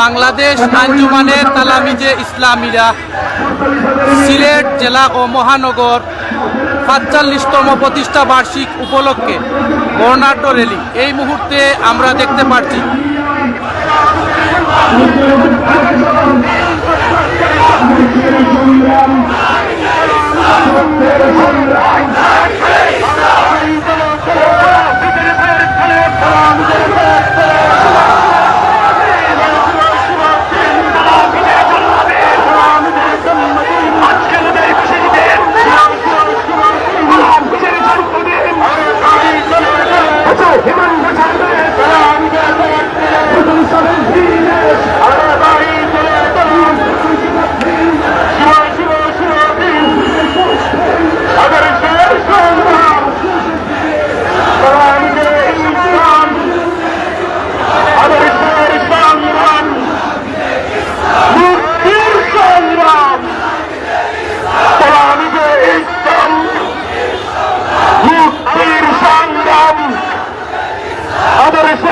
বাংলাদেশ আঞ্জুমানের তালামিজে ইসলামীরা সিলেট জেলা ও মহানগর সাতচল্লিশতম প্রতিষ্ঠা বার্ষিক উপলক্ষে বর্ণাঢ্য র্যালি এই মুহূর্তে আমরা দেখতে পাচ্ছি আদর্শের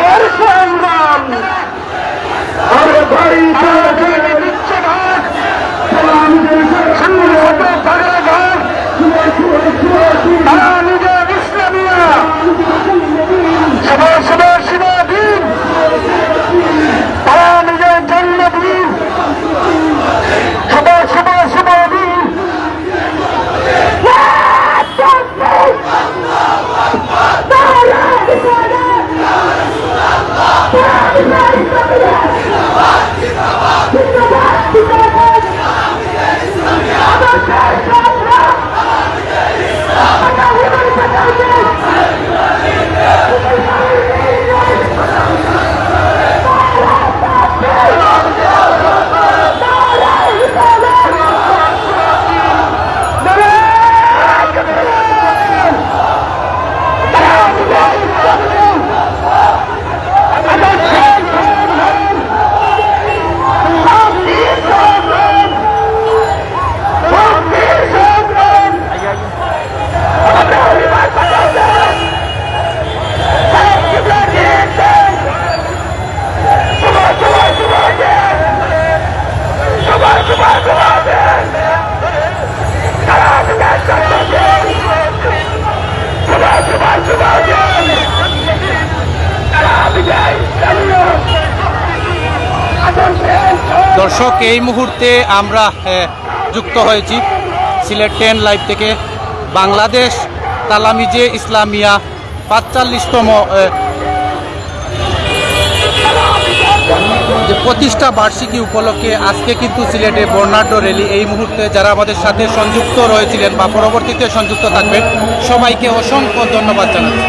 দর্শক, এই মুহূর্তে আমরা যুক্ত হয়েছি সিলেট টেন লাইভ থেকে। বাংলাদেশ তালামিজে ইসলামিয়া পাঁচচল্লিশতম যে প্রতিষ্ঠা বার্ষিকী উপলক্ষে আজকে কিন্তু সিলেটে বর্ণাঢ্য র্যালি। এই মুহূর্তে যারা আমাদের সাথে সংযুক্ত রয়েছিলেন বা পরবর্তীতে সংযুক্ত থাকবেন, সবাইকে অসংখ্য ধন্যবাদ জানাচ্ছি।